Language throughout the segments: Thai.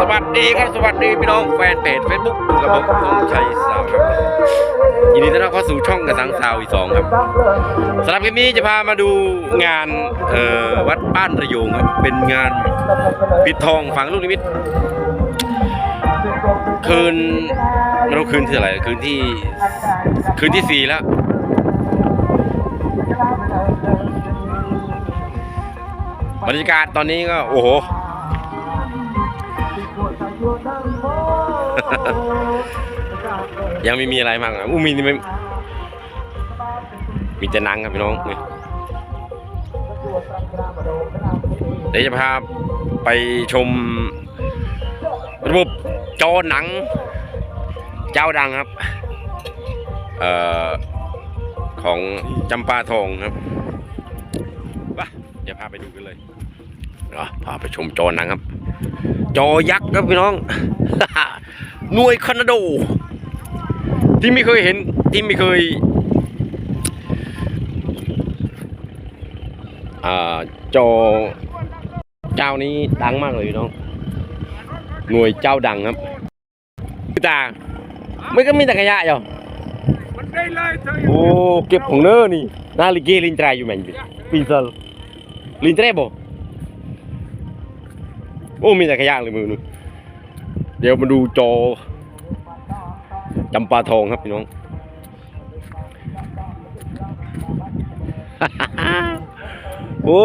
สวัสดีครับสวัสดีพี่น้องแฟนเพจเฟซบุ๊กดูกับผมผมชัยสาวครับยินดีต้อนรับเข้าสู่ช่องกระสังสาวอีกสองครับสำหรับคลิปนี้จะพามาดูงานวัดบ้านระยงครับเป็นงานปิดทองฝังลูกนิมิต คืนไม่รู้คืนที่อะไหรคืนที่คืนที่สี่แล้วบรรยากาศตอนนี้ก็โอ้โห ยังไม่มีอะไรมากอะอู้มีนี่ไม่มีแต่นังครับพี่น้องนี่เดี๋ยวจะพาไปชมระบบจอหนัง เจ้าดังครับ เอ่อ ของจำปาทองครับไปเดี๋ยวพาไปดูกันเลยเนาะพาไปชมจอหนังครับ จอยักษ์ครับพี่น้อง หน่วยคอนาโด ที่ไม่เคยเห็นที่ไม่เคยอ่าจอเจ้านี้ดังมากเลยน้องหน่วยเจ้าดังครับพี่ตาไม่ก็มีแต่ขยะอยู่โอ้เก็บของเน้อนี่นาลิเกลินไตรอยู่แม่งดิปีนซลลินไตรบ่โอ้มีแต่ขยะเลยมือนึง เดี๋ยวมาดูจอจำปาทองครับพี่น้อง โอ้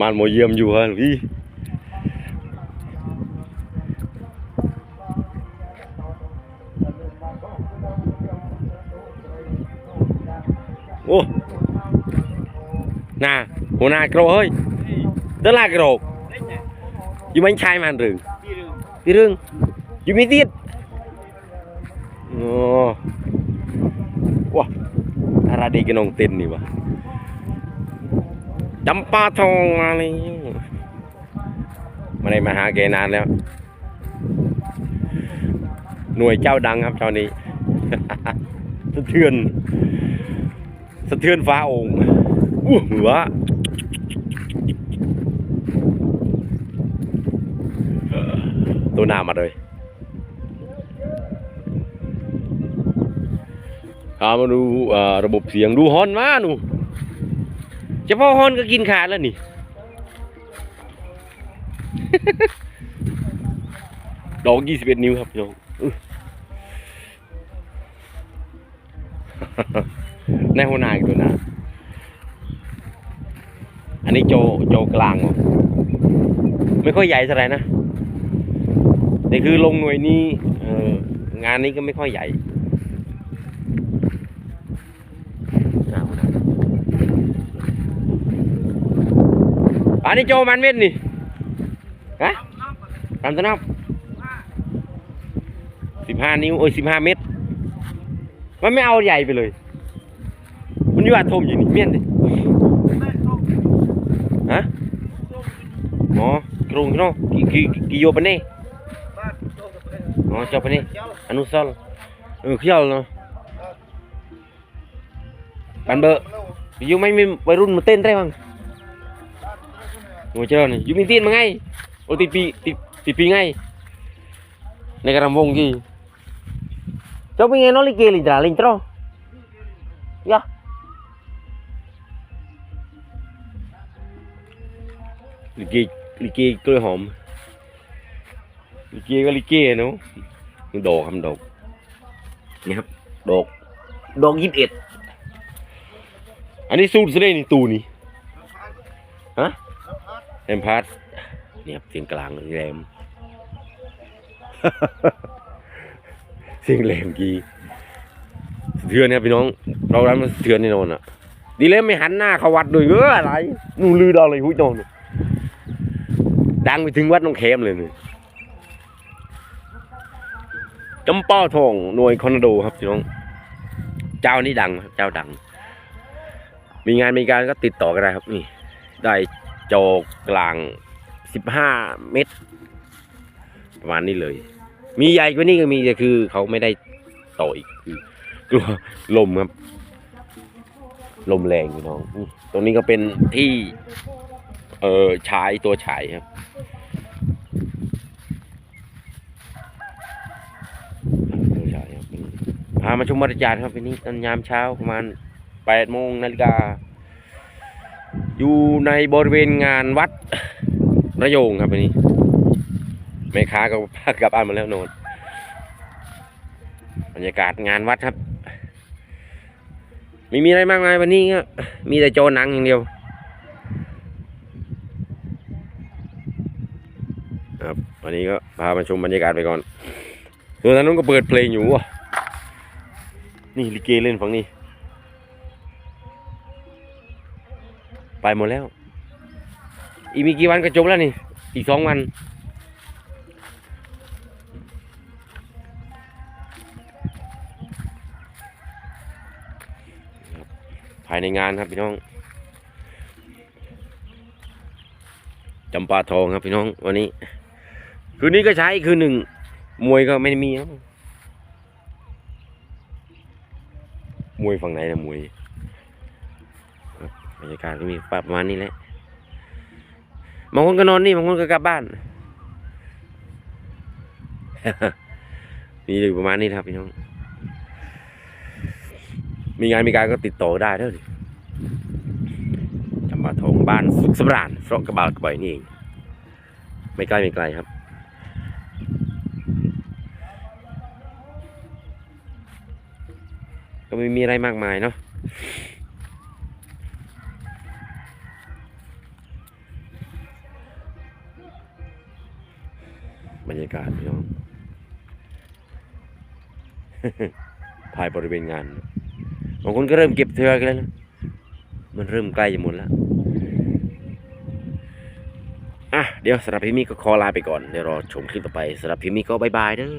มานโมเยี่ยมอยู่ฮะพี่โอ้น่าหัวหน้าโกรเฮ้ยเดลากรกอยู่มันชายมันหรือ พี่เรื่องอยู่มีติดโอ้ว้าอะไรดีกันน้องเต้นนี่วะจำปาทองมาเลยมาได้มาหาแกนานแล้ว หน่วยเจ้าดังครับตอนนี้ สะเทือน สะเทือนฟ้าองค์อู้หัวเออ ตัวหน้ามาเลยเอามาดูระบบเสียงดูฮอนมาหนูเฉพาะฮอนก็กินขาดแล้วนี่ ดอก21นิ้วครับพี่น้องอื้อในหัวหน้าอีกตัวหนะอันนี้โจโจกลาง ไม่ค่อยใหญ่เท่าไหร่นะ แต่คือลงหน่วยนี้เอองานนี้ก็ไม่ค่อยใหญ่อันนี้โจมันเม็ดนี่ฮะตามตนับสิบห้านิ้วโอ้ยสิบห้าเมตร มันไม่เอาใหญ่ไปเลย มันอยู่อาทมอยู่นี่เมียนดิฮะอ๋อกรุงเนาะกี่กี่กี่โยปะเนี่ ยอ๋อจบปนี่อนุสรเออเขี้ยวเนาะปันเบอร์ยูไม่มีวัยรุ่นมาเต้นได้บ้างโอ้เจ้านี่อยู่มีเตีนมาไงโอ้ติปีติดติดปีไงในกระรำวงกี่เจ้าเป็นไงน้องลิเกลินตราลินตรอยะลิเกลิเกกล้วยหอม ลิเกก็ลิเกเนาะดอกครับดอกนี่ครับดอกดอกยี่สิบเอ็ดอันนี้สูตรเสด็จนี่ตูนี่ฮะแอมพาร์ตเนี่ยเสียงกลางแรมเสียงแหลมกี่เทือนครับพี่น้อง เราร้านมันเทือนแน่นอนอะ ดีเลยไม่หันหน้าเข้าวัดด้วยเอออะไรนู่นลือดอกเลยหุ้ยโจนดังไปถึงวัดน้องเข้มเลยเนี่ย จำป้าทองหน่วยคอนโดครับพี่น้อง เจ้านี่ดังครับเจ้าดัง มีงานมีการก็ติดต่อกันได้ครับ นี่ ได้โจกกลางสิบห้าเมตร ประมาณนี้เลย มีใหญ่กว่านี้ก็มีแต่คือเขาไม่ได้ต่ออีกคือกลัวลมครับ ลมแรงพี่น้อง ตรงนี้ก็เป็นที่ เออฉายตัวฉายครับามาชมบรรยากาศครับวันนี้ตอนยามเช้าประมาณแปดโมงนาฬิกา อยู่ในบริเวณงานวัดระโยงครับวันนี้แม่ค้าก็พากลับบ้านมาแล้วโนนบรรยากาศงานวัดครับ ไม่มีอะไรมากมายวันนี้ก็มีแต่โจหนังอย่างเดียวครับวันนี้ก็พามาชมบรรยากาศไปก่อนส่วนทางนู้นก็เปิดเพลงอยู่ว่ะ นี่ลิเกเล่นฝั่งนี้ ไปหมดแล้ว อีกมีกี่วันก็จบแล้วนี่ อีกสองวัน ภายในงานครับพี่น้องจำปาทองครับพี่น้องวันนี้ คืนนี้ก็ใช้คืนหนึ่งมวยก็ไม่มีครับ มวยฝั่งไหนนะมวยบรรยากาศก็มีประมาณนี้แหละบางคนก็นอนนี่บางคนก็กลับบ้าน มีอยู่ประมาณนี้ครับพี่น้อง มีงานมีการก็ติดต่อได้เด้อดิจำปาทองบ้านสุขสำราญเพราะกระบาดกระบอยนี่เอง ไม่ใกล้ไม่ไกลครับ ก็ไม่มีอะไรมากมายเนาะบรรยากาศพี่น้องภายบริเวณงานบางคนก็เริ่มเก็บเทือกันแล้วนะมันเริ่มใกล้จะหมดแล้วอะเดี๋ยวสำหรับพิมมี่ก็ขอลาไปก่อนเดี๋ยวรอชมคลิปต่อไปสำหรับพิมมี่ก็บายบายเด้อ